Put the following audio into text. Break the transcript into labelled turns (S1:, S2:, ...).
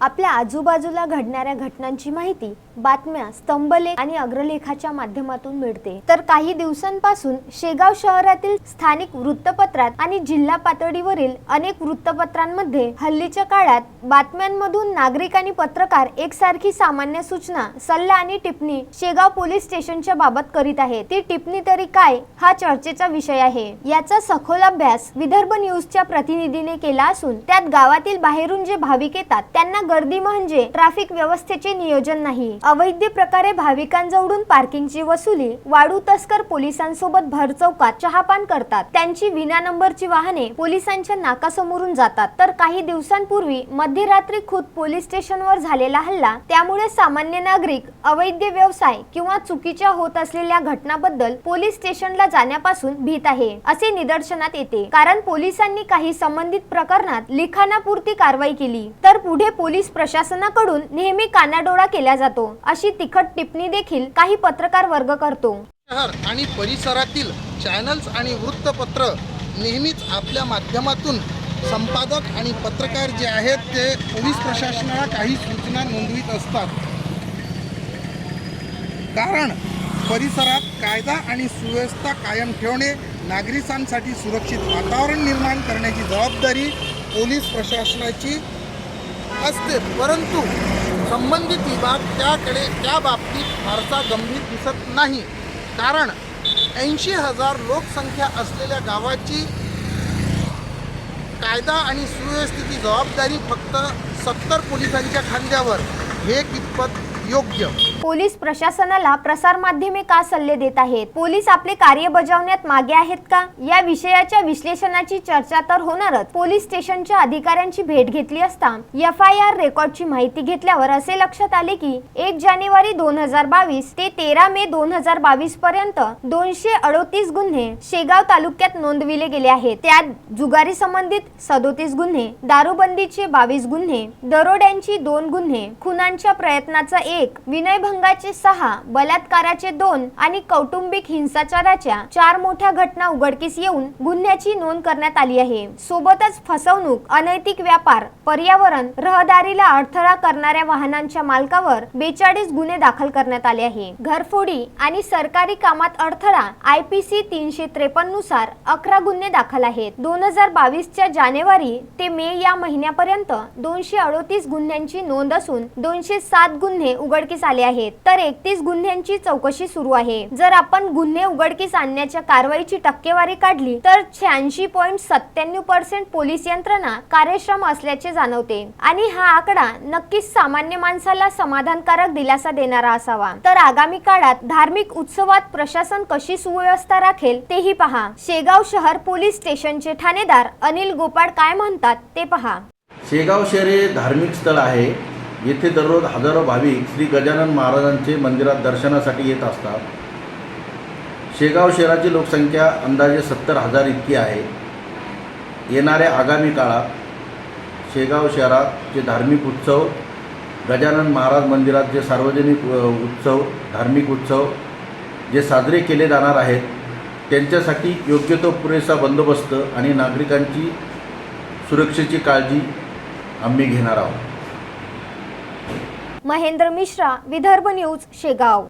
S1: आपल्या आजूबाजूला घडणाऱ्या घटनांची माहिती बातम्या स्तंभलेख आणि अग्रलेखाच्या माध्यमातून मिळते. तर काही दिवसांपासून शेगाव शहरातील स्थानिक वृत्तपत्रात आणि जिल्हा पातळीवरील अनेक वृत्तपत्रांमध्ये हल्लीच्या काळात बातम्यांमधून नागरिक आणि पत्रकार एकसारखी सामान्य सूचना सल्ला आणि टिप्पणी शेगाव पोलीस स्टेशनच्या बाबत करीत आहे ती टिप्पणी तरी काय हा चर्चेचा विषय आहे. याचा सखोल अभ्यास विदर्भ न्यूजच्या प्रतिनिधीने केला असून त्यात गावातील बाहेरून जे भाविक येतात त्यांना गर्दी म्हणजे ट्रॅफिक व्यवस्थेचे नियोजन नाही. अवैध प्रकारे भाविकांजवळून पार्किंगची वसुली वाळू तस्कर पोलिसांसोबत भर चौकात चहापान करतात. त्यांची विना नंबरची वाहने पोलिसांच्या नाकासमोरून जातात. तर काही दिवसांपूर्वी मध्यरात्री खुद पोलीस स्टेशनवर झालेला हल्ला त्यामुळे सामान्य नागरिक अवैध व्यवसाय किंवा चुकीच्या होत असलेल्या घटनाबद्दल पोलीस स्टेशनला जाण्यापासून भीत आहे असे निदर्शनात येते. कारण पोलिसांनी काही संबंधित प्रकरणात लिखाणापुरती कारवाई केली. तर पुढे पोलीस पोलीस प्रशासनाकडून नेहमी कानाडोळा केला जातो. अशी तिखट टिप्पणी देखील काही पत्रकार वर्ग करतो.
S2: शहर आणि परिसरातील चॅनल्स आणि वृत्तपत्र नेहमीच आपल्या माध्यमातून संपादक आणि पत्रकार जे आहेत ते पोलीस प्रशासनाला काही सूचना नोंदवित असतात. कारण परिसरात कायदा आणि सुव्यवस्था कायम ठेवणे नागरिकांसाठी सुरक्षित वातावरण निर्माण करण्याची जबाबदारी पोलीस प्रशासनाची असते. परंतु संबंधित विभाग त्याकडे त्या बाबतीत फारसा गंभीर दिसत नाही. कारण ऐंशी हजार लोकसंख्या असलेल्या गावाची कायदा आणि सुव्यवस्थेची जबाबदारी फक्त सत्तर पोलिसांच्या खांद्यावर. हे कितपत योग्य?
S1: पोलीस प्रशासनाला प्रसार माध्यमे का सल्ले देत आहेत? पोलीस आपले कार्य बजावण्यात मागे आहेत का? या विषयाच्या विश्लेषणाची चर्चा तर होणारच. पोलीस स्टेशनच्या अधिकाऱ्यांची भेट घेतली असता एफ आय आर रेकॉर्डची माहिती घेतल्यावर असे लक्षात आले की एक जानेवारी दोन हजार बावीस ते तेरा मे दोन हजार बावीस पर्यंत दोनशे अडोतीस गुन्हे शेगाव तालुक्यात नोंदविले गेले आहेत. त्यात जुगारी संबंधित सदोतीस गुन्हे दारूबंदीचे बावीस गुन्हे दरोड्यांची दोन गुन्हे खुनांच्या प्रयत्नाचा एक विनयभंगाचे सहा बलात्काराचे दोन आणि कौटुंबिक हिंसाचाराच्या चार मोठ्या घटना उघडकीस येऊन गुन्ह्याची नोंद करण्यात आली आहे. सोबतच फसवणूक अनैतिक व्यापार पर्यावरण रहदारीला अडथळा करणाऱ्या वाहनांच्या मालकावर बेचाळीस गुन्हे दाखल करण्यात आले आहे. घरफोडी आणि सरकारी कामात अडथळा आय पी सी तीनशे त्रेपन्ननुसार अकरा गुन्हे दाखल आहेत. दोन हजार बावीसच्या जानेवारी ते मे या महिन्यापर्यंत दोनशे अडोतीस गुन्ह्यांची नोंद असून दोनशे सात गुन्हे उघडकीस आले आहेत. तर एकतीस गुन्ह्यांची चौकशी सुरू आहे. जर आपण गुन्हे उघडकीस आणण्याच्या कारवाईची टक्केवारी काढली तर शहाऐंशी पॉईंट सत्त्याण्णव पर्सेंट पोलीस यंत्रणा कार्यक्षम असल्याचे जाणवते. आणि हा आकडा नक्कीच सामान्य माणसाला समाधानकारक दिलासा देणारा असावा. तर आगामी काळात धार्मिक उत्सवात प्रशासन कशी सुव्यवस्था राखेल तेही पहा. शेगाव शहर पोलीस स्टेशनचे ठाणेदार अनिल गोपाळ काय म्हणतात ते पहा.
S3: शेगाव शहर हे धार्मिक स्थळ आहे. येथे दररोज हजारो भाविक श्री गजानन महाराजांचे मंदिरात दर्शनासाठी येत असतात. शेगाव शहराची लोकसंख्या अंदाजे सत्तर हजार इतकी आहे. येणाऱ्या आगामी काळात शेगाव शहरात जे धार्मिक उत्सव गजानन महाराज मंदिरात जे सार्वजनिक उत्सव धार्मिक उत्सव जे साजरे केले जाणार आहेत त्यांच्यासाठी योग्य तो पुरेसा बंदोबस्त आणि नागरिकांची सुरक्षेची काळजी आम्ही घेणार आहोत.
S1: महेंद्र मिश्रा विदर्भ न्यूज शेगाव.